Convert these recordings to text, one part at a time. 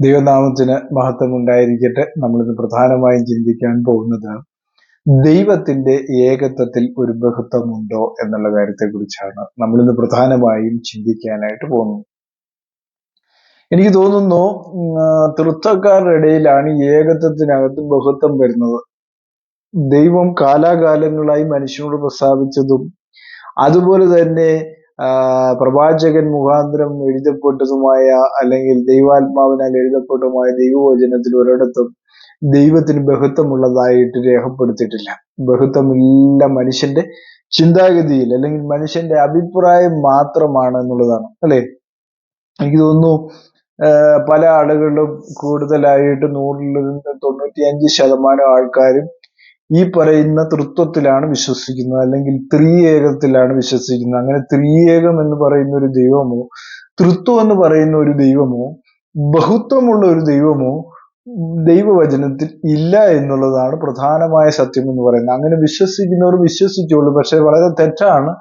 ദൈവനാമത്തിന് മഹത്വം ഉണ്ടായിരിക്കട്ടെ നമ്മളിന്ന് പ്രധാനമായും ചിന്തിക്കാൻ പോകുന്നത് ദൈവത്തിന്റെ ഏകത്വത്തിൽ ഒരു ബഹുത്വമുണ്ടോ എന്നുള്ള കാര്യത്തെക്കുറിച്ചാണ്. നമ്മളിന്ന് പ്രധാനമായും ചിന്തിക്കാനായിട്ട് പോകുന്നത് എനിക്ക് തോന്നുന്നു തൃത്വക്കാരുടെ ഇടയിലാണ് ഏകത്വത്തിനകത്ത് ബഹുത്വം വരുന്നത്. ദൈവം കാലാകാലങ്ങളായി മനുഷ്യനോട് പ്രസ്താവിച്ചതും അതുപോലെ തന്നെ പ്രവാചകൻ മുഖാന്തരം എഴുതപ്പെട്ടതുമായ അല്ലെങ്കിൽ ദൈവാത്മാവിനാൽ എഴുതപ്പെട്ടതുമായ ദൈവവചനത്തിൽ ഒരിടത്തും ദൈവത്തിന് ബഹുത്വമുള്ളതായിട്ട് രേഖപ്പെടുത്തിയിട്ടില്ല. ബഹുത്വമില്ല മനുഷ്യന്റെ ചിന്താഗതിയിൽ അല്ലെങ്കിൽ മനുഷ്യന്റെ അഭിപ്രായം മാത്രമാണ് എന്നുള്ളതാണ് അല്ലെ? എനിക്ക് തോന്നുന്നു പല ആളുകളിലും കൂടുതലായിട്ട് നൂറിൽ നിന്ന് തൊണ്ണൂറ്റിയഞ്ച് ശതമാനം ആൾക്കാരും ഈ പറയുന്ന തൃത്വത്തിലാണ് വിശ്വസിക്കുന്നത് അല്ലെങ്കിൽ ത്രിയേകത്തിലാണ് വിശ്വസിക്കുന്നത്. അങ്ങനെ ത്രിയേകം എന്ന് പറയുന്ന ഒരു ദൈവമോ തൃത്വം എന്ന് പറയുന്ന ഒരു ദൈവമോ ബഹുത്വമുള്ള ഒരു ദൈവമോ ദൈവവചനത്തിൽ ഇല്ല എന്നുള്ളതാണ് പ്രധാനമായ സത്യം എന്ന് പറയുന്നത്. അങ്ങനെ വിശ്വസിക്കുന്നവർ വിശ്വസിച്ചോളൂ പക്ഷെ വളരെ തെറ്റാണ്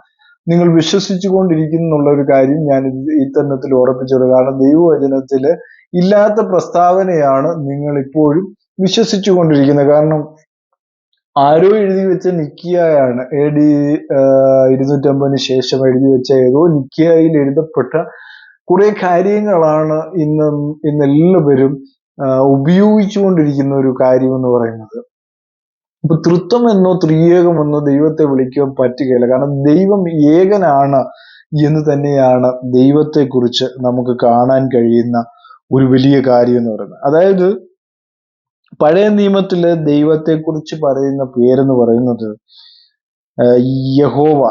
നിങ്ങൾ വിശ്വസിച്ചു കൊണ്ടിരിക്കുന്നുള്ള ഒരു കാര്യം ഞാൻ ഈ തന്നത്തിൽ ഉറപ്പിച്ചോളൂ കാരണം ദൈവവചനത്തിൽ ഇല്ലാത്ത പ്രസ്താവനയാണ് നിങ്ങൾ ഇപ്പോഴും വിശ്വസിച്ചു കൊണ്ടിരിക്കുന്നത് കാരണം ആരോ എഴുതി വെച്ച നിക്കിയായാണ്. എ ഡി ഇരുന്നൂറ്റമ്പതിന് ശേഷം എഴുതി വെച്ച ഏതോ നിക്കിയായിൽ എഴുതപ്പെട്ട കുറെ കാര്യങ്ങളാണ് ഇന്ന് ഇന്ന് എല്ലാവരും ആ, ഉപയോഗിച്ചുകൊണ്ടിരിക്കുന്ന ഒരു കാര്യം എന്ന് പറയുന്നത്. ഇപ്പൊ തൃത്വം എന്നോ ത്രിയേകമെന്നോ ദൈവത്തെ വിളിക്കാൻ പറ്റുകയില്ല. കാരണം ദൈവം ഏകനാണ് എന്ന് തന്നെയാണ് ദൈവത്തെക്കുറിച്ച് നമുക്ക് കാണാൻ കഴിയുന്ന ഒരു വലിയ കാര്യം എന്ന് പറയുന്നത്. അതായത് പഴയ നിയമത്തിലെ ദൈവത്തെക്കുറിച്ച് പറയുന്ന പേരെന്ന് പറയുന്നത് യഹോവ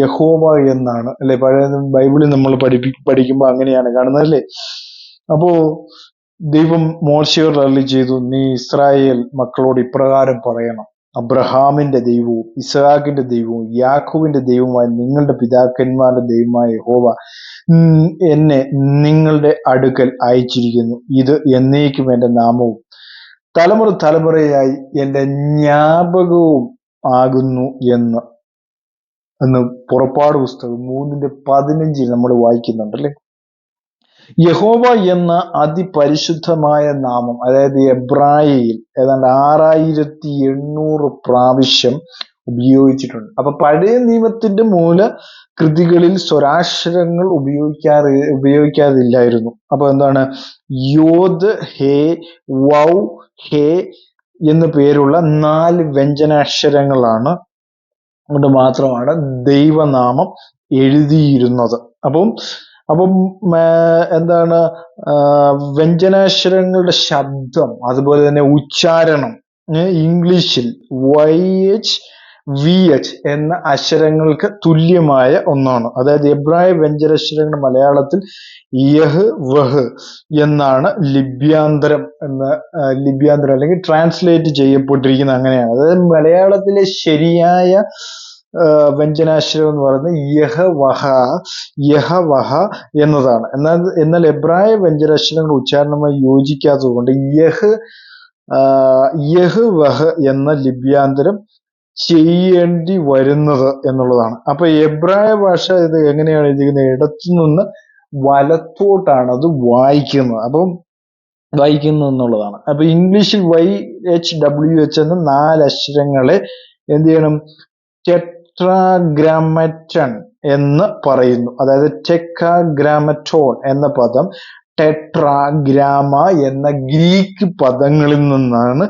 യഹോവ എന്നാണ്. അല്ലെ? പഴയ ബൈബിളിൽ നമ്മൾ പഠിപ്പി പഠിക്കുമ്പോൾ അങ്ങനെയാണ് കാണുന്നത് അല്ലേ? അപ്പോ ദൈവം മോശയോട് അരളി ചെയ്തു നീ ഇസ്രായേൽ മക്കളോട് ഇപ്രകാരം പറയണം. അബ്രഹാമിന്റെ ദൈവവും ഇസഹാക്കിന്റെ ദൈവവും യാഖുവിന്റെ ദൈവവുമായ നിങ്ങളുടെ പിതാക്കന്മാരുടെ ദൈവമായ യഹോവ എന്നെ നിങ്ങളുടെ അടുക്കൽ അയച്ചിരിക്കുന്നു. ഇത് എന്നേക്കും എന്റെ നാമവും തലമുറ തലമുറയായി എന്റെ ജ്ഞാപകവും ആകുന്നു എന്ന്. എന്ന് പുറപ്പാട് പുസ്തകം മൂന്നിന്റെ പതിനഞ്ചിൽ നമ്മൾ വായിക്കുന്നുണ്ട് അല്ലെ യഹോവ എന്ന അതിപരിശുദ്ധമായ നാമം അതായത് എബ്രായയിൽ ഏതാണ്ട് ആറായിരത്തി എണ്ണൂറ് പ്രാവശ്യം ഉപയോഗിച്ചിട്ടുണ്ട്. അപ്പൊ പഴയ നിയമത്തിന്റെ മൂല കൃതികളിൽ സ്വരാക്ഷരങ്ങൾ ഉപയോഗിക്കാറ് ഉപയോഗിക്കാതില്ലായിരുന്നു. അപ്പൊ എന്താണ്? യോദ് ഹേ വൗ ഹേ എന്ന് പേരുള്ള നാല് വ്യഞ്ജനാക്ഷരങ്ങളാണ് കൊണ്ട് മാത്രമാണ് ദൈവനാമം എഴുതിയിരുന്നത്. അപ്പം അപ്പം എന്താണ്? വ്യഞ്ജനാക്ഷരങ്ങളുടെ ശബ്ദം അതുപോലെ തന്നെ ഉച്ചാരണം ഇംഗ്ലീഷിൽ വൈ എച്ച് വി എച്ച് എന്ന അക്ഷരങ്ങൾക്ക് തുല്യമായ ഒന്നാണ്. അതായത് എബ്രായ വ്യഞ്ജനക്ഷരങ്ങൾ മലയാളത്തിൽ യഹ് വഹ് എന്നാണ് ലിപ്യാന്തരം എന്ന ലിബ്യാന്തരം അല്ലെങ്കിൽ ട്രാൻസ്ലേറ്റ് ചെയ്യപ്പെട്ടിരിക്കുന്ന അങ്ങനെയാണ്. അതായത് മലയാളത്തിലെ ശരിയായ വ്യഞ്ജനാശ്രയം എന്ന് പറയുന്നത് യഹ വഹ യഹ വഹ എന്നതാണ്. എന്നാൽ എന്നാൽ എബ്രായ വ്യഞ്ജനാശ്രയങ്ങൾ ഉച്ചാരണമായി യോജിക്കാത്തത് കൊണ്ട് യഹ് യഹ് വഹ് എന്ന ലിപ്യാന്തരം ചെയ്യേണ്ടി വരുന്നത് എന്നുള്ളതാണ്. അപ്പൊ എബ്രായ ഭാഷ ഇത് എങ്ങനെയാണ് എഴുതിയിരിക്കുന്നത്? ഇടത്തു നിന്ന് വലത്തോട്ടാണ് അത് വായിക്കുന്നത്. അപ്പം വായിക്കുന്നു എന്നുള്ളതാണ്. അപ്പൊ ഇംഗ്ലീഷിൽ വൈ എച്ച് ഡബ്ല്യു എച്ച് എന്ന നാല് അക്ഷരങ്ങളെ എന്ത് ചെയ്യണം? ടെട്രാഗ്രാമറ്റൺ എന്ന് പറയുന്നു. അതായത് ടെക്കാഗ്രാമറ്റോൺ എന്ന പദം ടെട്രാഗ്രാമ എന്ന ഗ്രീക്ക് പദങ്ങളിൽ നിന്നാണ്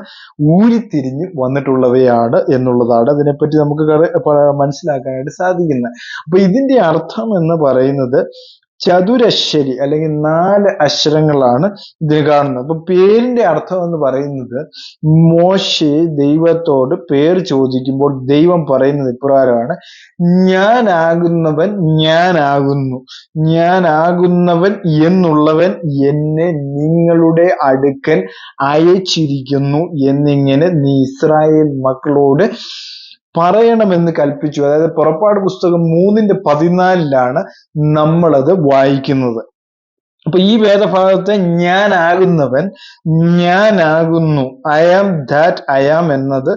ഊരിത്തിരിഞ്ഞ് വന്നിട്ടുള്ളവയാണ് എന്നുള്ളതാണ് അതിനെപ്പറ്റി നമുക്ക് മനസ്സിലാക്കാനായിട്ട് സാധിക്കുന്നത്. അപ്പൊ ഇതിന്റെ അർത്ഥം എന്ന് പറയുന്നത് ചതുരശ്ശരി അല്ലെങ്കിൽ നാല് അക്ഷരങ്ങളാണ് ഇതിന് കാണുന്നത്. അപ്പൊ പേരിന്റെ അർത്ഥം എന്ന് പറയുന്നത് മോശെ ദൈവത്തോട് പേര് ചോദിക്കുമ്പോൾ ദൈവം പറയുന്നത് ഇപ്രകാരമാണ്. ഞാനാകുന്നവൻ ഞാനാകുന്നു. ഞാനാകുന്നവൻ എന്നുള്ളവൻ എന്നെ നിങ്ങളുടെ അടുക്കൽ അയച്ചിരിക്കുന്നു എന്നിങ്ങനെ നീ ഇസ്രായേൽ മക്കളോട് പറയണമെന്ന് കൽപ്പിച്ചു. അതായത് പുറപ്പാട് പുസ്തകം മൂന്നിന്റെ പതിനാലിലാണ് നമ്മളത് വായിക്കുന്നത്. അപ്പൊ ഈ വേദഭാഗത്തെ ഞാനാകുന്നവൻ ഞാനാകുന്നു. I am that I am എന്നത്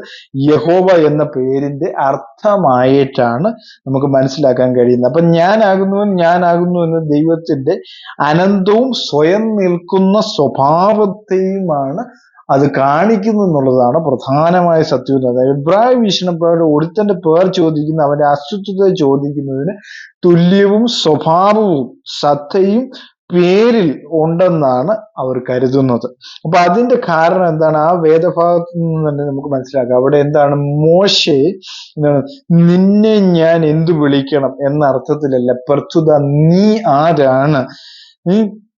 യഹോവ എന്ന പേരിന്റെ അർത്ഥമായിട്ടാണ് നമുക്ക് മനസ്സിലാക്കാൻ കഴിയുന്നത്. അപ്പൊ ഞാനാകുന്നവൻ ഞാനാകുന്നു എന്ന ദൈവത്തിന്റെ അനന്തവും സ്വയം നിൽക്കുന്ന സ്വഭാവത്തെയുമാണ് അത് കാണിക്കുന്നു എന്നുള്ളതാണ് പ്രധാനമായ സത്യം. അതായത് ഇബ്രാഹിം വീക്ഷണപ്രകാരം ഒരുത്തന്റെ പേർ ചോദിക്കുന്ന അവന്റെ അസ്തിത്വത്തെ ചോദിക്കുന്നതിന് തുല്യവും സ്വഭാവവും സത്തയും പേരിൽ ഉണ്ടെന്നാണ് അവർ കരുതുന്നത്. അപ്പൊ അതിന്റെ കാരണം എന്താണ്? ആ വേദഭാഗത്ത് നിന്ന് തന്നെ നമുക്ക് മനസ്സിലാക്കാം. അവിടെ എന്താണ്? മോശെ എന്താണ്? നിന്നെ ഞാൻ എന്തു വിളിക്കണം? എന്ന അർത്ഥത്തിലല്ല പ്രസ്തുത നീ ആരാണ്? ഉം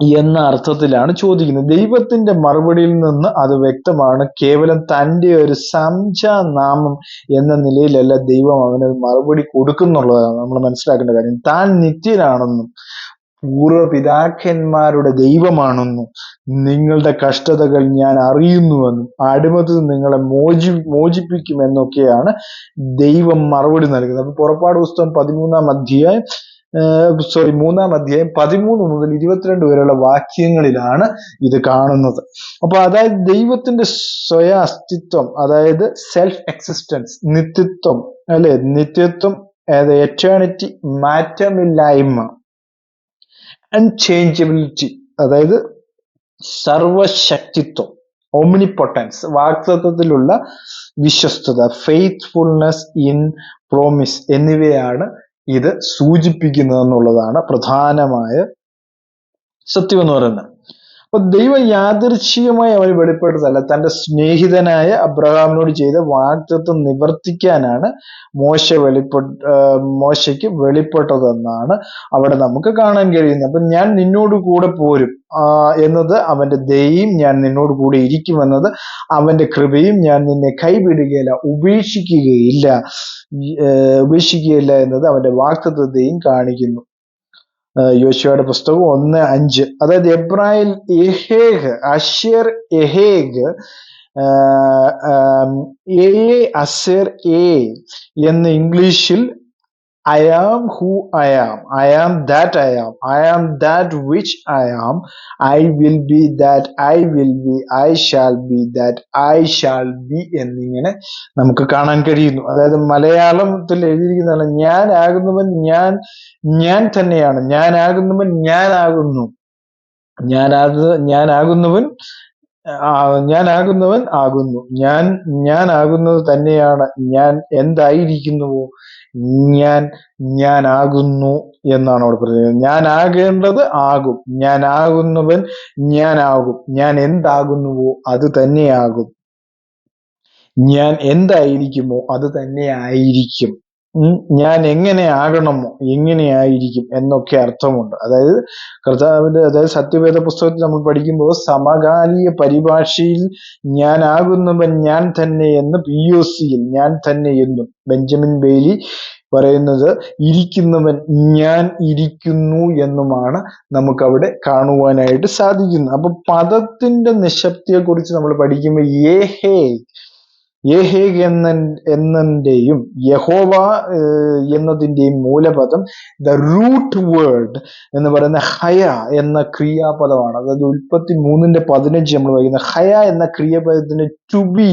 എന്ന അർത്ഥത്തിലാണ് ചോദിക്കുന്നത്. ദൈവത്തിന്റെ മറുപടിയിൽ നിന്ന് അത് വ്യക്തമാണ്. കേവലം തന്റെ ഒരു സംജാനാമം എന്ന നിലയിലല്ല ദൈവം അവന് മറുപടി കൊടുക്കുന്നുള്ളതാണ് നമ്മൾ മനസ്സിലാക്കേണ്ട കാര്യം. താൻ നിത്യനാണെന്നും പൂർവപിതാക്കന്മാരുടെ ദൈവമാണെന്നും നിങ്ങളുടെ കഷ്ടതകൾ ഞാൻ അറിയുന്നുവെന്നും അടിമത്തിൽ നിങ്ങളെ മോചി മോചിപ്പിക്കുമെന്നൊക്കെയാണ് ദൈവം മറുപടി നൽകുന്നത്. അപ്പൊ പുറപ്പാട് പുസ്തകം പതിമൂന്നാം അധ്യായം സോറി മൂന്നാം അധ്യായം പതിമൂന്ന് മുതൽ ഇരുപത്തിരണ്ട് വരെയുള്ള വാക്യങ്ങളിലാണ് ഇത് കാണുന്നത്. അപ്പൊ അതായത് ദൈവത്തിന്റെ സ്വയ അസ്തിത്വം അതായത് സെൽഫ് എക്സിസ്റ്റൻസ് നിത്യത്വം അല്ലെ? നിത്യത്വം എറ്റേണിറ്റി മാറ്റമില്ലായ്മ അൺചേഞ്ചബിലിറ്റി അതായത് സർവശക്തിത്വം ഒമിനിപ്പൊട്ടൻസ് വാക്തത്വത്തിലുള്ള വിശ്വസ്തത ഫെയ്ത്ത്ഫുൾനെസ് ഇൻ പ്രോമിസ് എന്നിവയാണ് ഇത് സൂചിപ്പിക്കുന്നത് എന്നുള്ളതാണ് പ്രധാനമായ സത്യം എന്ന് പറയുന്നത്. അപ്പൊ ദൈവം യാദൃശ്ചികമായി അവന് വെളിപ്പെട്ടതല്ല തന്റെ സ്നേഹിതനായ അബ്രഹാമിനോട് ചെയ്ത വാഗ്ദത്വം നിവർത്തിക്കാനാണ് മോശ വെളിപ്പെട്ട മോശയ്ക്ക് വെളിപ്പെട്ടതെന്നാണ് അവിടെ നമുക്ക് കാണാൻ കഴിയുന്നത്. അപ്പൊ ഞാൻ നിന്നോട് കൂടെ പോരും എന്നത് അവന്റെ ദയും ഞാൻ നിന്നോട് കൂടെ ഇരിക്കുമെന്നത് അവന്റെ കൃപയും ഞാൻ നിന്നെ കൈവിടുകയില്ല ഉപേക്ഷിക്കുകയില്ല ഉപേക്ഷിക്കുകയില്ല എന്നത് അവന്റെ വാക്തത്വത്തെയും കാണിക്കുന്നു. യോശുവയുടെ പുസ്തകം ഒന്ന് അഞ്ച്. അതായത് എബ്രായിൽ എഹേഗ് അഷേർ എഹേഗ് എ അസേർ എ എന്ന് ഇംഗ്ലീഷിൽ I am who I am. I am that I am. I am that which I am. I will be that I will be. I shall be that I shall be എന്നിങ്ങനെ നമുക്ക് കാണാൻ കഴിയുന്നു അതായത് മലയാളത്തിൽ എഴുതിയിരിക്കുന്നതാണ് ഞാൻ ആകുന്നവൻ ഞാൻ ഞാൻ തന്നെയാണ് ഞാൻ ഞാനാകുന്നവൻ ഞാനാകുന്നു ഞാനാകുന്ന ഞാനാകുന്നവൻ ഞാനാകുന്നവൻ ആകുന്നു. ഞാൻ ഞാൻ ഞാനാകുന്നത് തന്നെയാണ്. ഞാൻ എന്തായിരിക്കുന്നുവോ? ഞാൻ ഞാൻ ആകുന്നു എന്നാണ് അവിടെ പറയുന്നത് ഞാനാകേണ്ടത് ആകും. ഞാനാകുന്നവൻ ഞാനാകും. ഞാൻ എന്താകുന്നുവോ അത് തന്നെയാകും. ഞാൻ എന്തായിരിക്കുമോ അത് തന്നെ ആയിരിക്കും ഞാൻ എങ്ങനെ ആകണമോ എങ്ങനെയായിരിക്കും എന്നൊക്കെ അർത്ഥമുണ്ട്. അതായത് കർത്താവിന്റെ അതായത് സത്യവേദ പുസ്തകത്തിൽ നമ്മൾ പഠിക്കുമ്പോൾ സമകാലിക പരിഭാഷയിൽ ഞാൻ ആകുന്നവൻ ഞാൻ തന്നെ എന്ന് പി ഒ സിയിൽ ഞാൻ തന്നെ എന്നും ബെഞ്ചമിൻ ബെയ്ലി പറയുന്നത് ഇരിക്കുന്നവൻ ഞാൻ ഇരിക്കുന്നു എന്നുമാണ് നമുക്കവിടെ കാണുവാനായിട്ട് സാധിക്കുന്നത്. അപ്പൊ പദത്തിന്റെ നിശബ്ദയെ കുറിച്ച് നമ്മൾ പഠിക്കുമ്പോൾ ഏ ഹേ യേഹേഗ് എന്ന എന്നതിന്റെയും യഹോവ എന്നതിന്റെയും മൂലപദം ദ റൂട്ട് വേർഡ് എന്ന് പറയുന്ന ഹയ എന്ന ക്രിയാപദമാണ്. അതായത് ഉൽപ്പത്തി മൂന്നിന്റെ പതിനഞ്ച് നമ്മൾ വായിക്കുന്ന ഹയ എന്ന ക്രിയാപദത്തിന് ടു ബി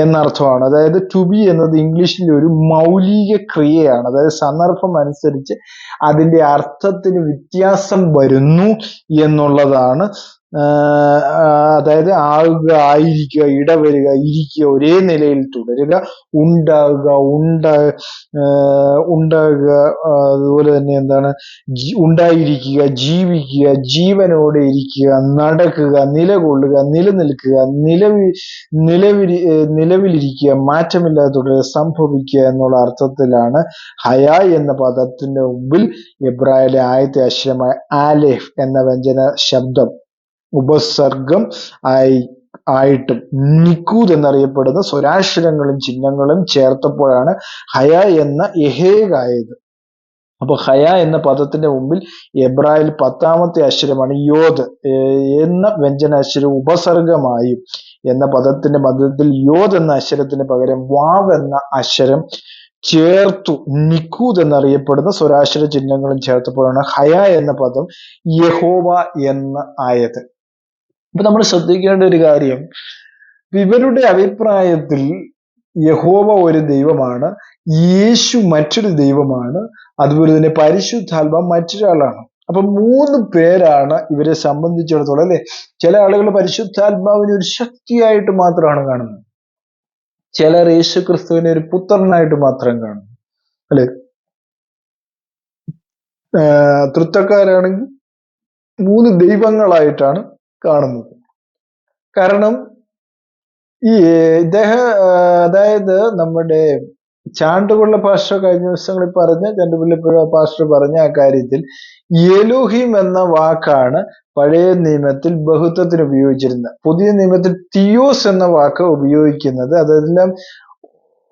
എന്ന അർത്ഥമാണ് അതായത് ടു ബി എന്നത് ഇംഗ്ലീഷിൽ ഒരു മൗലിക ക്രിയയാണ്. അതായത് സന്ദർഭം അനുസരിച്ച് അതിന്റെ അർത്ഥത്തിന് വ്യത്യാസം വരുന്നു എന്നുള്ളതാണ് അതായത് ആകുക ആയിരിക്കുക ഇടവരുക ഇരിക്കുക ഒരേ നിലയിൽ തുടരുക ഉണ്ടാകുക ഉണ്ട ഉണ്ടാകുക അതുപോലെ തന്നെ എന്താണ് ഉണ്ടായിരിക്കുക ജീവിക്കുക ജീവനോടെ ഇരിക്കുക നടക്കുക നിലകൊള്ളുക നിലനിൽക്കുക നിലവി നിലവിൽ നിലവിലിരിക്കുക മാറ്റമില്ലാതെ തുടരുക സംഭവിക്കുക എന്നുള്ള അർത്ഥത്തിലാണ് ഹയ എന്ന പദത്തിന്റെ മുമ്പിൽ എബ്രാഹിലെ ആദ്യത്തെ അക്ഷരമായ ആലേഫ് എന്ന വ്യഞ്ജന ശബ്ദം. ഉപസർഗം ആയി ആയിട്ടും നിക്കൂദ് എന്നറിയപ്പെടുന്ന സ്വരാക്ഷരങ്ങളും ചിഹ്നങ്ങളും ചേർത്തപ്പോഴാണ് ഹയ എന്ന എഹേകായത് അപ്പൊ ഹയ എന്ന പദത്തിന്റെ മുമ്പിൽ എബ്രായിൽ പത്താമത്തെ അക്ഷരമാണ് യോദ്. എന്ന വ്യഞ്ജനാക്ഷരം ഉപസർഗമായും എന്ന പദത്തിന്റെ മധ്യത്തിൽ യോദ് എന്ന അക്ഷരത്തിന് പകരം വാവ് എന്ന അക്ഷരം ചേർത്തു നിക്കൂത് എന്നറിയപ്പെടുന്ന സ്വരാശ്ര ചിഹ്നങ്ങളും ചേർത്തപ്പോഴാണ് ഹയ എന്ന പദം യഹോവ എന്ന് ആയത്. അപ്പൊ നമ്മൾ ശ്രദ്ധിക്കേണ്ട ഒരു കാര്യം ഇവരുടെ അഭിപ്രായത്തിൽ യഹോവ ഒരു ദൈവമാണ് യേശു മറ്റൊരു ദൈവമാണ് അതുപോലെ തന്നെ പരിശുദ്ധാത്മ മറ്റൊരാളാണ്. അപ്പൊ മൂന്ന് പേരാണ് ഇവരെ സംബന്ധിച്ചിടത്തോളം അല്ലെ? ചില ആളുകൾ പരിശുദ്ധാത്മാവിനെ ഒരു ശക്തിയായിട്ട് മാത്രമാണ് കാണുന്നത്. ചിലർ യേശു ക്രിസ്തുവിനെ ഒരു പുത്രനായിട്ട് മാത്രം കാണുന്നു. അല്ലെ? തൃത്തക്കാരാണെങ്കിൽ മൂന്ന് ദൈവങ്ങളായിട്ടാണ് കാണുന്നത് കാരണം ഈ ഇദ്ദേഹം അതായത് നമ്മുടെ ചാണ്ടുകൊള്ള പാസ്റ്റർ കഴിഞ്ഞ ദിവസങ്ങളിൽ പറഞ്ഞ ചാണ്ടുപിള്ള പാസ്റ്റർ പറഞ്ഞ ആ കാര്യത്തിൽ യലൂഹിം എന്ന വാക്കാണ് പഴയ നിയമത്തിൽ ബഹുത്വത്തിന് ഉപയോഗിച്ചിരുന്നത്. പുതിയ നിയമത്തിൽ തിയോസ് എന്ന വാക്ക് ഉപയോഗിക്കുന്നത് അതെല്ലാം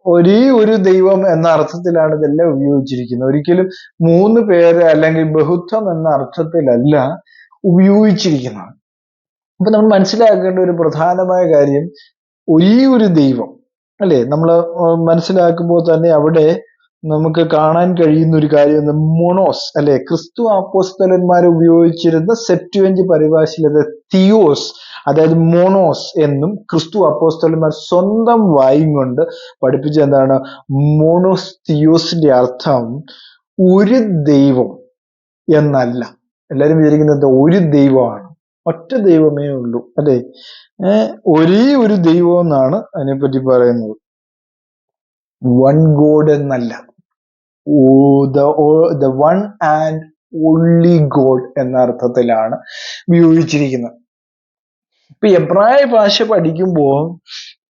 ഒരേ ഒരു ദൈവം എന്ന അർത്ഥത്തിലാണ് ഇതെല്ലാം ഉപയോഗിച്ചിരിക്കുന്നത്. ഒരിക്കലും മൂന്ന് പേര് അല്ലെങ്കിൽ ബഹുത്വം എന്ന അർത്ഥത്തിലല്ല ഉപയോഗിച്ചിരിക്കുന്നത്. അപ്പൊ നമ്മൾ മനസ്സിലാക്കേണ്ട ഒരു പ്രധാനമായ കാര്യം ഒരേ ഒരു ദൈവം അല്ലേ? നമ്മൾ മനസ്സിലാക്കുമ്പോൾ തന്നെ അവിടെ നമുക്ക് കാണാൻ കഴിയുന്ന ഒരു കാര്യം മൊണോസ് അല്ലെ? ക്രിസ്തു അപ്പോസ്തലന്മാർ ഉപയോഗിച്ചിരുന്ന സെപ്റ്റുവഞ്ച് പരിഭാഷയിലത് തിയോസ് അതായത് മോണോസ് എന്നും ക്രിസ്തു അപ്പോസ്തലന്മാർ സ്വന്തം വായും കൊണ്ട് പഠിപ്പിച്ച എന്താണ്? മോണോസ് തിയോസിന്റെ അർത്ഥം ഒരു ദൈവം എന്നല്ല. എല്ലാവരും വിചാരിക്കുന്നത് ഒരു ദൈവമാണ്. ഒറ്റ ദൈവമേ ഉള്ളൂ അല്ലെ? ഒരേ ഒരു ദൈവം എന്നാണ് അതിനെപ്പറ്റി പറയുന്നത്. വൺ ഗോഡ് എന്നല്ല. The one and only God എന്ന അർത്ഥത്തിലാണ് ഉപയോഗിച്ചിരിക്കുന്നത് ഇപ്പൊ എബ്രായ ഭാഷ പഠിക്കുമ്പോൾ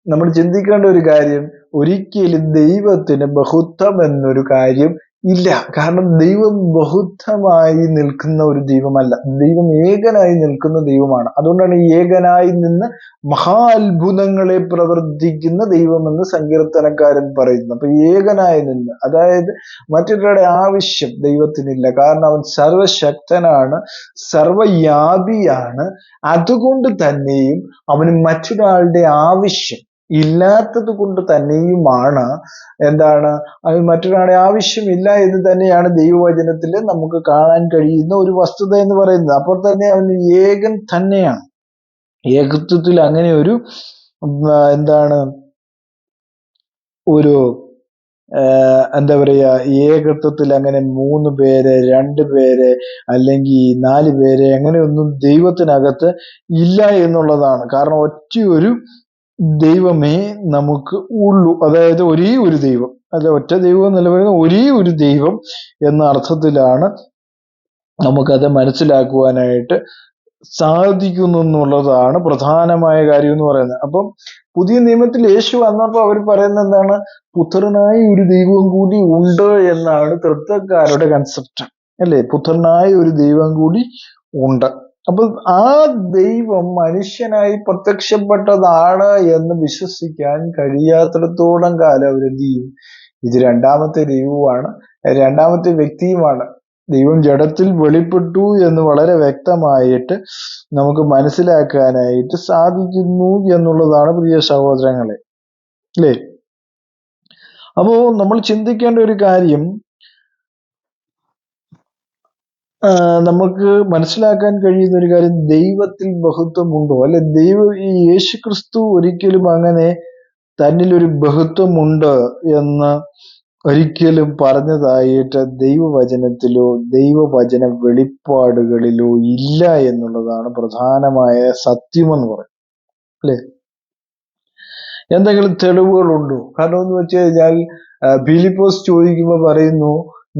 നമ്മൾ ചിന്തിക്കേണ്ട ഒരു കാര്യം ഒരിക്കലും ദൈവത്തിന് ബഹുത്വം എന്നൊരു കാര്യം ഇല്ല. കാരണം ദൈവം ബഹുദ്ധമായി നിൽക്കുന്ന ഒരു ദൈവമല്ല. ദൈവം ഏകനായി നിൽക്കുന്ന ദൈവമാണ്. അതുകൊണ്ടാണ് ഏകനായി നിന്ന് മഹാ അത്ഭുതങ്ങളെ പ്രവർത്തിക്കുന്ന ദൈവമെന്ന് സങ്കീർത്തനക്കാരൻ പറയുന്നത്. അപ്പൊ ഏകനായി നിന്ന് അതായത് മറ്റൊരാളുടെ ആവശ്യം ദൈവത്തിനില്ല. കാരണം അവൻ സർവശക്തനാണ് സർവയാപിയാണ് അതുകൊണ്ട് തന്നെയും അവന് മറ്റൊരാളുടെ ആവശ്യം ഇല്ലാത്തത് കൊണ്ട് തന്നെയുമാണ് എന്താണ്? അത് മറ്റൊരാളെ ആവശ്യമില്ല എന്ന് തന്നെയാണ് ദൈവവചനത്തിൽ നമുക്ക് കാണാൻ കഴിയുന്ന ഒരു വസ്തുത എന്ന് പറയുന്നത്. അപ്പോൾ തന്നെ അവൻ ഏകൻ തന്നെയാണ്. ഏകത്വത്തിൽ അങ്ങനെ ഒരു എന്താണ്? ഒരു എന്താ പറയുക ഏകത്വത്തിൽ അങ്ങനെ മൂന്ന് പേര് രണ്ട് പേര് അല്ലെങ്കിൽ നാല് പേര് അങ്ങനെയൊന്നും ദൈവത്തിനകത്ത് ഇല്ല എന്നുള്ളതാണ്. കാരണം ഒറ്റയൊരു ദൈവമേ നമുക്ക് ഉള്ളൂ. അതായത് ഒരേ ഒരു ദൈവം. അല്ല ഒറ്റ ദൈവം എന്നല്ല പറയുന്നത് ഒരേ ഒരു ദൈവം എന്ന അർത്ഥത്തിലാണ് നമുക്കത് മനസ്സിലാക്കുവാനായിട്ട് സാധിക്കുന്നു എന്നുള്ളതാണ് പ്രധാനമായ കാര്യം എന്ന് പറയുന്നത്. അപ്പം പുതിയ നിയമത്തിൽ യേശു വന്നപ്പോൾ അവർ പറയുന്നത് എന്താണ്? പുത്രനായ ഒരു ദൈവം കൂടി ഉണ്ട് എന്നാണ് തൃത്വക്കാരുടെ കൺസെപ്റ്റ് അല്ലേ? പുത്രനായ ഒരു ദൈവം കൂടി ഉണ്ട്. അപ്പൊ ആ ദൈവം മനുഷ്യനായി പ്രത്യക്ഷപ്പെട്ടതാണ് എന്ന് വിശ്വസിക്കാൻ കഴിയാത്തിടത്തോളം കാലം അവരെന്ത് ചെയ്യും? ഇത് രണ്ടാമത്തെ ദൈവമാണ് രണ്ടാമത്തെ വ്യക്തിയുമാണ്. ദൈവം ജഡത്തിൽ വെളിപ്പെട്ടു എന്ന് വളരെ വ്യക്തമായിട്ട് നമുക്ക് മനസ്സിലാക്കാനായിട്ട് സാധിക്കുന്നു എന്നുള്ളതാണ് പ്രിയ സഹോദരങ്ങളെ. അല്ലേ? അപ്പോ നമ്മൾ ചിന്തിക്കേണ്ട ഒരു കാര്യം നമുക്ക് മനസ്സിലാക്കാൻ കഴിയുന്ന ഒരു കാര്യം ദൈവത്തിൽ ബഹുത്വമുണ്ടോ? അല്ലെ ദൈവം ഈ യേശു ക്രിസ്തു ഒരിക്കലും അങ്ങനെ തന്നിൽ ഒരു ബഹുത്വമുണ്ട് എന്ന് ഒരിക്കലും പറഞ്ഞതായിട്ട് ദൈവവചനത്തിലോ ദൈവവചന വെളിപ്പാടുകളിലോ ഇല്ല എന്നുള്ളതാണ് പ്രധാനമായ സത്യമെന്ന് പറയും അല്ലെ? എന്തെങ്കിലും തെളിവുകളുണ്ടോ? കാരണം എന്ന് വെച്ച് കഴിഞ്ഞാൽ ഫിലിപ്പോസ് ചോദിക്കുമ്പോൾ പറയുന്നു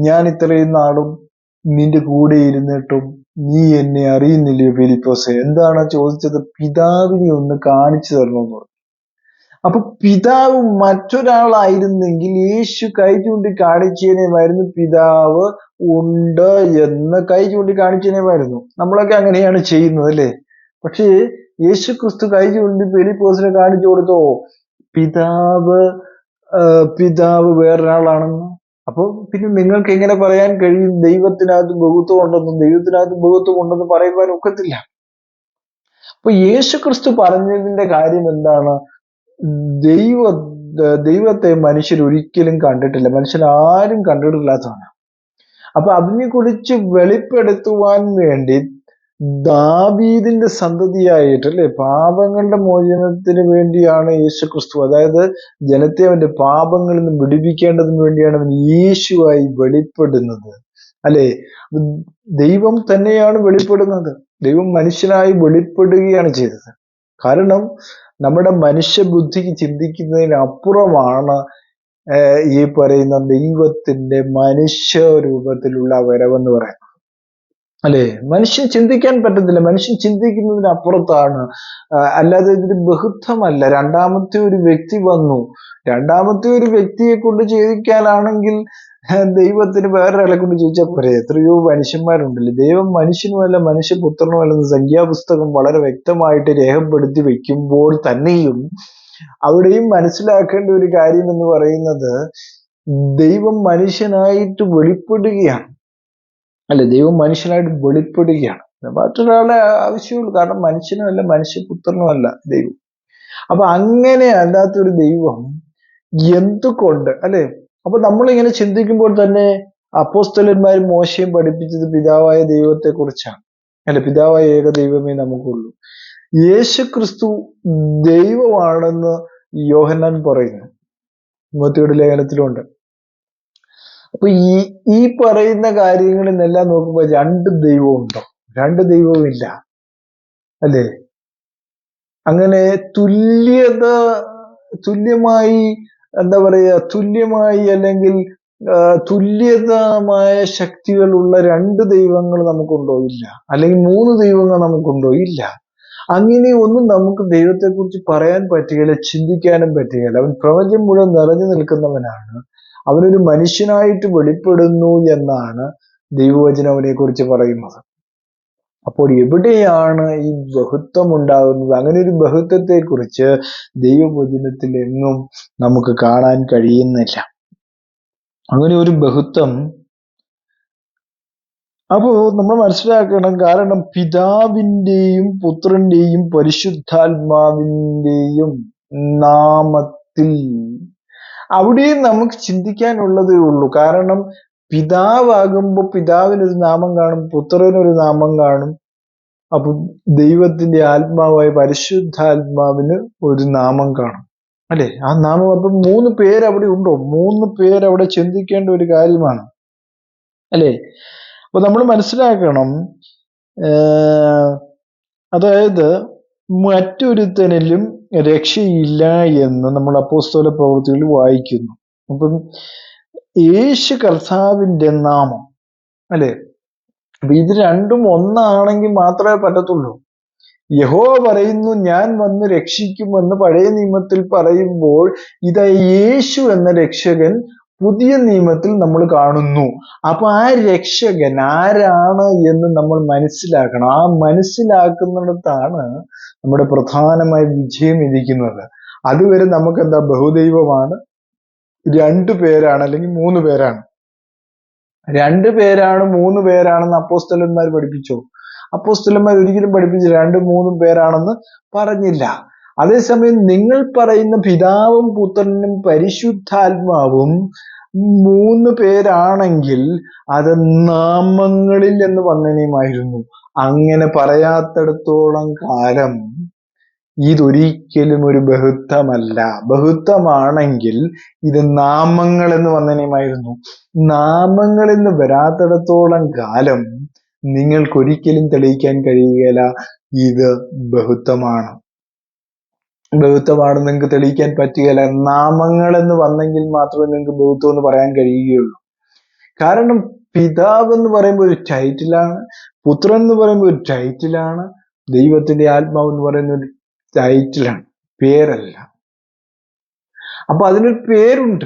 ഞാൻ ഇത്രയും നാളും നിന്റെ കൂടെ ഇരുന്നിട്ടും നീ എന്നെ അറിയുന്നില്ലയോ ഫിലിപ്പോസെ? എന്താണ് ചോദിച്ചത്? പിതാവിനെ ഒന്ന് കാണിച്ചു തരണമെന്ന് പറഞ്ഞു. അപ്പൊ പിതാവ് മറ്റൊരാളായിരുന്നെങ്കിൽ യേശു കൈ ചൂണ്ടി കാണിച്ചേനേമായിരുന്നു പിതാവ് ഉണ്ട് എന്ന് കൈ ചൂണ്ടി കാണിച്ചേനേമായിരുന്നു നമ്മളൊക്കെ അങ്ങനെയാണ് ചെയ്യുന്നത് അല്ലേ? പക്ഷേ യേശു ക്രിസ്തു കൈ ചൂണ്ടി ഫിലിപ്പോസിനെ കാണിച്ചു കൊടുത്തോ? പിതാവ് പിതാവ് വേറൊരാളാണെന്ന്? അപ്പോൾ പിന്നെ നിങ്ങൾക്ക് എങ്ങനെ പറയാൻ കഴിയും? ദൈവത്തിനകത്ത് ബഹുത്വം ഉണ്ടെന്നും ദൈവത്തിനകത്ത് ബഹുത്വം ഉണ്ടെന്ന് പറയുവാൻ ഒക്കത്തില്ല. അപ്പൊ യേശു ക്രിസ്തു പറഞ്ഞതിന്റെ കാര്യം എന്താണ്? ദൈവ ദൈവത്തെ മനുഷ്യർ ഒരിക്കലും കണ്ടിട്ടില്ല. മനുഷ്യർ ആരും കണ്ടിട്ടില്ലാത്തതാണ് അപ്പൊ അതിനെ കുറിച്ച് വെളിപ്പെടുത്തുവാൻ വേണ്ടി ദാവീദിന്റെ സന്തതിയായിട്ട് അല്ലെ പാപങ്ങളുടെ മോചനത്തിന് വേണ്ടിയാണ് യേശു ക്രിസ്തു അതായത് ജനത്തെ അവന്റെ പാപങ്ങളിൽ നിന്ന് വിടിപ്പിക്കേണ്ടതിന് വേണ്ടിയാണ് അവൻ യേശുവായി വെളിപ്പെടുന്നത്. അല്ലെ? ദൈവം തന്നെയാണ് വെളിപ്പെടുന്നത്. ദൈവം മനുഷ്യനായി വെളിപ്പെടുകയാണ് ചെയ്തത്. കാരണം നമ്മുടെ മനുഷ്യബുദ്ധിക്ക് ചിന്തിക്കുന്നതിനപ്പുറമാണ് ഏർ ഈ പറയുന്ന ദൈവത്തിന്റെ മനുഷ്യ രൂപത്തിലുള്ള വരവെന്ന് പറയുന്നത് അല്ലെ? മനുഷ്യൻ ചിന്തിക്കാൻ പറ്റത്തില്ല. മനുഷ്യൻ ചിന്തിക്കുന്നതിനപ്പുറത്താണ് അപ്പുറത്താണ്. അല്ലാതെ ഇതിന് ബഹുത്വമല്ല. രണ്ടാമത്തെ ഒരു വ്യക്തി വന്നു. രണ്ടാമത്തെ ഒരു വ്യക്തിയെ കൊണ്ട് ചെയ്യിക്കാനാണെങ്കിൽ ദൈവത്തിന് വേറൊരാളെ കൊണ്ട് ചോദിച്ചാൽ പോരെ? എത്രയോ മനുഷ്യന്മാരുണ്ടല്ലേ? ദൈവം മനുഷ്യനുമല്ല മനുഷ്യപുത്രനുമല്ലെന്ന് സംഖ്യാപുസ്തകം വളരെ വ്യക്തമായിട്ട് രേഖപ്പെടുത്തി വെക്കുമ്പോൾ തന്നെയും അവിടെയും മനസ്സിലാക്കേണ്ട ഒരു കാര്യം എന്ന് പറയുന്നത് ദൈവം മനുഷ്യനായിട്ട് വെളിപ്പെടുകയാണ്. അല്ലെ ദൈവം മനുഷ്യനായിട്ട് വെളിപ്പെടുകയാണ്. മറ്റൊരാളെ ആവശ്യമുള്ളൂ. കാരണം മനുഷ്യനുമല്ല മനുഷ്യപുത്രനുമല്ല ദൈവം. അപ്പൊ അങ്ങനെ അല്ലാത്തൊരു ദൈവം എന്തുകൊണ്ട് അല്ലെ? അപ്പൊ നമ്മളിങ്ങനെ ചിന്തിക്കുമ്പോൾ തന്നെ അപ്പോസ്തലന്മാർ മോശയും പഠിപ്പിച്ചത് പിതാവായ ദൈവത്തെ കുറിച്ചാണ് അല്ലെ പിതാവായ ഏക ദൈവമേ നമുക്കുള്ളൂ. യേശു ക്രിസ്തു ദൈവമാണെന്ന് യോഹന്നാൻ പറയുന്നു. മൂത്തിയുടെ ലേഖനത്തിലുണ്ട്. അപ്പൊ ഈ ഈ പറയുന്ന കാര്യങ്ങളിൽ നിന്നെല്ലാം നോക്കുമ്പോൾ രണ്ട് ദൈവം ഉണ്ടോ രണ്ട് ദൈവവും ഇല്ല അല്ലേ? അങ്ങനെ തുല്യത തുല്യമായി എന്താ പറയുക തുല്യമായി അല്ലെങ്കിൽ തുല്യതമായ ശക്തികളുള്ള രണ്ട് ദൈവങ്ങൾ നമുക്കുണ്ടോ? ഇല്ല. അല്ലെങ്കിൽ മൂന്ന് ദൈവങ്ങൾ നമുക്കുണ്ടോ? ഇല്ല. അങ്ങനെ ഒന്നും നമുക്ക് ദൈവത്തെക്കുറിച്ച് പറയാൻ പറ്റുകയില്ല ചിന്തിക്കാനും പറ്റുകയില്ല. അവൻ പ്രപഞ്ചം മുഴുവൻ നിറഞ്ഞു നിൽക്കുന്നവനാണ്. അവനൊരു മനുഷ്യനായിട്ട് വെളിപ്പെടുന്നു എന്നാണ് ദൈവവചനം അവനെ കുറിച്ച് പറയുന്നത്. അപ്പോൾ എവിടെയാണ് ഈ ബഹുത്വം ഉണ്ടാകുന്നത് അങ്ങനെ ഒരു ബഹുത്വത്തെ കുറിച്ച് ദൈവവചനത്തിൽ എങ്ങും നമുക്ക് കാണാൻ കഴിയുന്നില്ല. അങ്ങനെ ഒരു ബഹുത്വം. അപ്പോ നമ്മൾ മനസ്സിലാക്കണം കാരണം പിതാവിന്റെയും പുത്രന്റെയും പരിശുദ്ധാത്മാവിന്റെയും നാമത്തിൽ അവിടെയും നമുക്ക് ചിന്തിക്കാനുള്ളതേ ഉള്ളൂ. കാരണം പിതാവാകുമ്പോൾ പിതാവിനൊരു നാമം കാണും പുത്രനൊരു നാമം കാണും. അപ്പൊ ദൈവത്തിന്റെ ആത്മാവായ പരിശുദ്ധാത്മാവിന് ഒരു നാമം കാണും. അല്ലെ? ആ നാമം അപ്പം മൂന്ന് പേര് അവിടെ ഉണ്ടോ? മൂന്ന് പേര് അവിടെ ചിന്തിക്കേണ്ട ഒരു കാര്യമാണ്. അല്ലെ? അപ്പൊ നമ്മൾ മനസ്സിലാക്കണം അതായത് മറ്റൊരുത്തനിലും രക്ഷയില്ല എന്ന് നമ്മൾ അപ്പോസ്തോല പ്രവൃത്തികളിൽ വായിക്കുന്നു. അപ്പം യേശു കർത്താവിന്റെ നാമം അല്ലെ? അപ്പൊ ഇത് രണ്ടും ഒന്നാണെങ്കിൽ മാത്രമേ പറ്റത്തുള്ളൂ. യഹോ പറയുന്നു ഞാൻ വന്ന് രക്ഷിക്കുമെന്ന് പഴയ നിയമത്തിൽ പറയുമ്പോൾ ഇതാ യേശു എന്ന രക്ഷകൻ പുതിയ നിയമത്തിൽ നമ്മൾ കാണുന്നു. അപ്പൊ ആ രക്ഷകൻ ആരാണ് എന്ന് നമ്മൾ മനസ്സിലാക്കണം. ആ മനസ്സിലാക്കുന്നിടത്താണ് നമ്മുടെ പ്രധാനമായ വിജയം ഇരിക്കുന്നത്. അതുവരെ നമുക്ക് എന്താ ബഹുദൈവമാണ്. രണ്ടു പേരാണ് അല്ലെങ്കിൽ മൂന്ന് പേരാണ്. രണ്ട് പേരാണ് മൂന്ന് പേരാണെന്ന് അപ്പോസ്തലന്മാർ പഠിപ്പിച്ചോ. അപ്പോസ്തലന്മാർ ഒരിക്കലും പഠിപ്പിച്ച് രണ്ടും മൂന്നും പേരാണെന്ന് പറഞ്ഞില്ല. അതേസമയം നിങ്ങൾ പറയുന്ന പിതാവും പുത്രനും പരിശുദ്ധാത്മാവും മൂന്ന് പേരാണെങ്കിൽ അത് നാമങ്ങളിൽ എന്ന് വന്നനെയുമായിരുന്നു. അങ്ങനെ പറയാത്തിടത്തോളം കാലം ഇതൊരിക്കലും ഒരു ബഹുത്വമല്ല. ബഹുത്വമാണെങ്കിൽ ഇത് നാമങ്ങൾ എന്ന് വന്നനെയുമായിരുന്നു. നാമങ്ങൾ എന്ന് വരാത്തിടത്തോളം കാലം നിങ്ങൾക്കൊരിക്കലും തെളിയിക്കാൻ കഴിയുകയില്ല. ഇത് ബഹുത്വമാണ്. ബഹുത്വമാണ് നിങ്ങൾക്ക് തെളിയിക്കാൻ പറ്റുകയില്ല. നാമങ്ങൾ എന്ന് വന്നെങ്കിൽ മാത്രമേ നിങ്ങൾക്ക് ബഹുത്വം എന്ന് പറയാൻ കഴിയുകയുള്ളൂ. കാരണം പിതാവ് എന്ന് പറയുമ്പോൾ ഒരു ടൈറ്റിലാണ് പുത്രൻ എന്ന് പറയുമ്പോൾ ഒരു ടൈറ്റിലാണ് ദൈവത്തിന്റെ ആത്മാവ് എന്ന് പറയുന്ന ഒരു ടൈറ്റിലാണ് പേരല്ല. അപ്പൊ അതിനൊരു പേരുണ്ട്.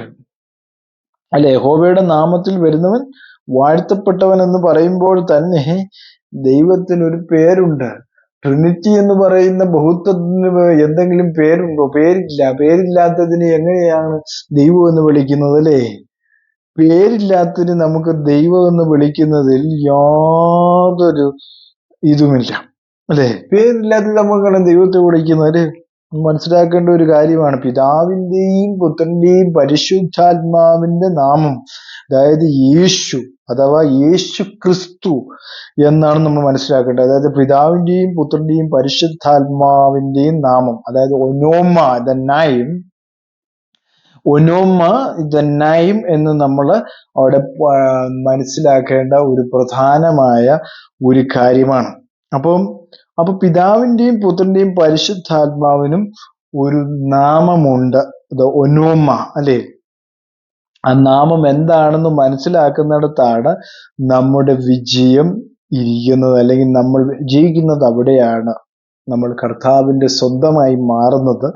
അല്ലെ? യഹോവയുടെ നാമത്തിൽ വരുന്നവൻ വാഴ്ത്തപ്പെട്ടവൻ എന്ന് പറയുമ്പോൾ തന്നെ ദൈവത്തിനൊരു പേരുണ്ട്. ട്രിനിറ്റി എന്ന് പറയുന്ന ബഹുത്വത്തിന് എന്തെങ്കിലും പേരുണ്ടോ? പേരില്ല. പേരില്ലാത്തതിന് എങ്ങനെയാണ് ദൈവം എന്ന് വിളിക്കുന്നത് അല്ലേ? പേരില്ലാത്തതിന് നമുക്ക് ദൈവം എന്ന് വിളിക്കുന്നതിൽ യാതൊരു ഇതുമില്ല. അല്ലെ? പേരില്ലാത്തത് നമുക്കാണ് ദൈവത്തെ വിളിക്കുന്നത്? അല്ലേ മനസ്സിലാക്കേണ്ട ഒരു കാര്യമാണ്. പിതാവിന്റെയും പുത്രന്റെയും പരിശുദ്ധാത്മാവിന്റെ നാമം അതായത് യേശു അഥവാ യേശു ക്രിസ്തു എന്നാണ് നമ്മൾ മനസ്സിലാക്കേണ്ടത്. അതായത് പിതാവിന്റെയും പുത്രന്റെയും പരിശുദ്ധാത്മാവിന്റെയും നാമം അതായത് ഒനോമ ദ നൈം. ഒനോമ ദ നൈം എന്ന് നമ്മൾ അവിടെ മനസ്സിലാക്കേണ്ട ഒരു പ്രധാനമായ ഒരു കാര്യമാണ്. അപ്പം അപ്പൊ പിതാവിന്റെയും പുത്രന്റെയും പരിശുദ്ധാത്മാവിനും ഒരു നാമമുണ്ട്. ഒനോമ അല്ലേ? ആ നാമം എന്താണെന്ന് മനസ്സിലാക്കുന്നിടത്താണ് നമ്മുടെ വിജയം ഇരിക്കുന്നത് അല്ലെങ്കിൽ നമ്മൾ ജീവിക്കുന്നത് അവിടെയാണ്. നമ്മൾ കർത്താവിന്റെ സ്വന്തമായി മാറുന്നത്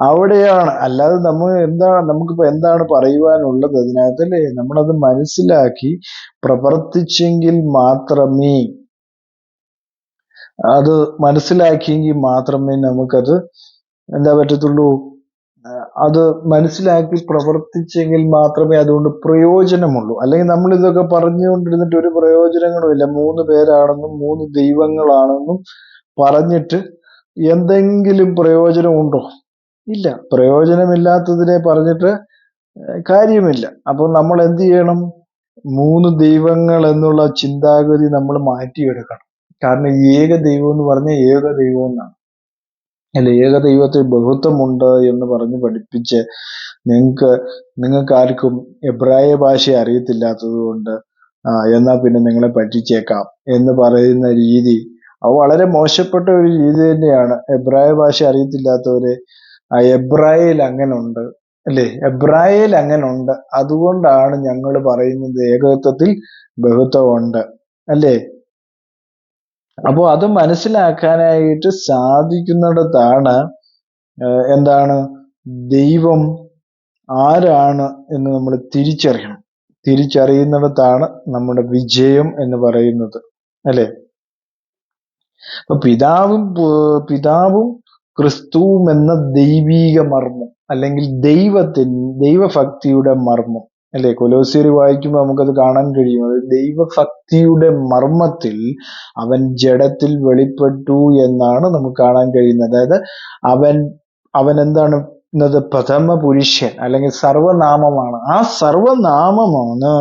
അവിടെയാണ്. അല്ലാതെ നമ്മൾ എന്താ നമുക്കിപ്പോ എന്താണ് പറയുവാനുള്ളത്? അതിനകത്ത് അല്ലേ? നമ്മളത് മനസ്സിലാക്കി പ്രവർത്തിച്ചെങ്കിൽ മാത്രമേ അത് മനസ്സിലാക്കിയെങ്കിൽ മാത്രമേ നമുക്കത് എന്താ പറ്റത്തുള്ളൂ? അത് മനസ്സിലാക്കി പ്രവർത്തിച്ചെങ്കിൽ മാത്രമേ അതുകൊണ്ട് പ്രയോജനമുള്ളൂ. അല്ലെങ്കിൽ നമ്മൾ ഇതൊക്കെ പറഞ്ഞുകൊണ്ടിരുന്നിട്ട് ഒരു പ്രയോജനങ്ങളും ഇല്ല. മൂന്ന് പേരാണെന്നും മൂന്ന് ദൈവങ്ങളാണെന്നും പറഞ്ഞിട്ട് എന്തെങ്കിലും പ്രയോജനമുണ്ടോ? ഇല്ല. പ്രയോജനമില്ലാത്തതിനെ പറഞ്ഞിട്ട് കാര്യമില്ല. അപ്പൊ നമ്മൾ എന്ത് ചെയ്യണം? മൂന്ന് ദൈവങ്ങൾ എന്നുള്ള ചിന്താഗതി നമ്മൾ മാറ്റിയെടുക്കണം. കാരണം ഏക ദൈവം എന്ന് പറഞ്ഞ ഏക ദൈവം എന്നാണ്. അല്ല ഏക ദൈവത്തിൽ ബഹുത്വമുണ്ട് എന്ന് പറഞ്ഞ് പഠിപ്പിച്ച് നിങ്ങൾക്ക് നിങ്ങൾക്ക് ആർക്കും എബ്രായ ഭാഷ അറിയത്തില്ലാത്തത് കൊണ്ട് എന്നാ പിന്നെ നിങ്ങളെ പറ്റിച്ചേക്കാം എന്ന് പറയുന്ന രീതി. അത് വളരെ മോശപ്പെട്ട ഒരു രീതി തന്നെയാണ്. എബ്രായ ഭാഷ അറിയത്തില്ലാത്തവരെ എബ്രായയിൽ അങ്ങനെ ഉണ്ട് അല്ലേ? എബ്രായയിൽ അങ്ങനെ ഉണ്ട് അതുകൊണ്ടാണ് ഞങ്ങൾ പറയുന്നത് ഏകത്വത്തിൽ ബഹുത്വമുണ്ട് അല്ലേ? അപ്പോൾ അത് മനസ്സിലാക്കാനായിട്ട് സാധിക്കുന്നിടത്താണ് എന്താണ് ദൈവം ആരാണ് എന്ന് നമ്മൾ തിരിച്ചറിയണം. തിരിച്ചറിയുന്നിടത്താണ് നമ്മുടെ വിജയം എന്ന് പറയുന്നത് അല്ലെ? അപ്പൊ പിതാവും പിതാവും ക്രിസ്തുവും എന്ന ദൈവീക മർമ്മം അല്ലെങ്കിൽ ദൈവത്തിൻ ദൈവഭക്തിയുടെ മർമ്മം അല്ലെ? കൊലോസിയർ വായിക്കുമ്പോൾ നമുക്കത് കാണാൻ കഴിയും. അത് ദൈവഭക്തിയുടെ മർമ്മത്തിൽ അവൻ ജഡത്തിൽ വെളിപ്പെട്ടു എന്നാണ് നമുക്ക് കാണാൻ കഴിയുന്നത്. അതായത് അവൻ അവൻ എന്താണ് എന്നത് പ്രഥമ പുരുഷൻ അല്ലെങ്കിൽ സർവനാമമാണ്. ആ സർവനാമമാണ്.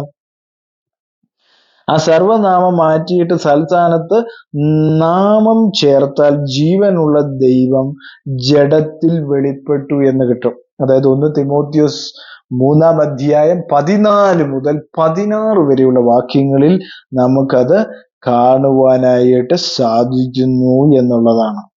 ആ സർവനാമം മാറ്റിയിട്ട് സൽസ്ഥാനത്ത് നാമം ചേർത്താൽ ജീവനുള്ള ദൈവം ജഡത്തിൽ വെളിപ്പെട്ടു എന്ന് കിട്ടും. അതായത് ഒന്ന് തിമോത്തിയോസ് മൂന്നാം അധ്യായം പതിനാല് മുതൽ പതിനാറ് വരെയുള്ള വാക്യങ്ങളിൽ നമുക്കത് കാണുവാനായിട്ട് സാധിക്കുന്നു എന്നുള്ളതാണ്.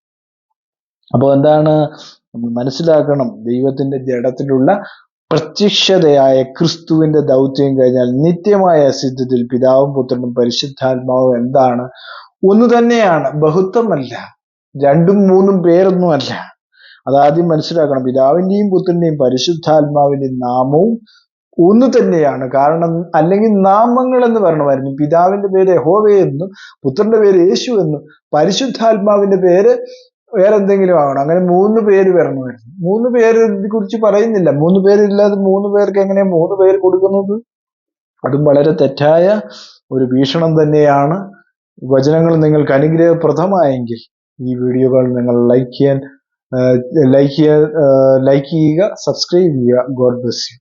അപ്പോൾ എന്താണ്? മനസ്സിലാക്കണം ദൈവത്തിന്റെ ജഡത്തിലുള്ള പ്രത്യക്ഷതയായ ക്രിസ്തുവിന്റെ ദൗത്യം കഴിഞ്ഞാൽ നിത്യമായ സിദ്ധത്തിൽ പിതാവും പുത്രനും പരിശുദ്ധാത്മാവും എന്താണ്? ഒന്ന് തന്നെയാണ് ബഹുത്വമല്ല. രണ്ടും മൂന്നും പേരൊന്നുമല്ല. അതാദ്യം മനസ്സിലാക്കണം പിതാവിന്റെയും പുത്രന്റെയും പരിശുദ്ധാത്മാവിന്റെ നാമവും ഒന്ന് തന്നെയാണ്. കാരണം അല്ലെങ്കിൽ നാമങ്ങൾ എന്ന് പറയണമായിരുന്നു പിതാവിന്റെ പേര് യഹോവ എന്നും പുത്രന്റെ പേര് യേശു എന്നും പരിശുദ്ധാത്മാവിന്റെ പേര് വേറെ എന്തെങ്കിലും ആവണം. അങ്ങനെ മൂന്ന് പേര് വരണമായിരുന്നു മൂന്ന് പേര് കുറിച്ച് പറയുന്നില്ല. മൂന്ന് പേരില്ലാതെ മൂന്ന് പേർക്ക് എങ്ങനെ മൂന്ന് പേര് കൊടുക്കുന്നത്? അതും വളരെ തെറ്റായ ഒരു വീക്ഷണം തന്നെയാണ്. വചനങ്ങൾ നിങ്ങൾക്ക് അനുഗ്രഹപ്രദമായെങ്കിൽ ഈ വീഡിയോകൾ നിങ്ങൾ ലൈക്ക് ചെയ്യാൻ ലൈക്ക് ചെയ്യുക സബ്സ്ക്രൈബ് ചെയ്യുക ഗോഡ് ബ്ലെസ് യു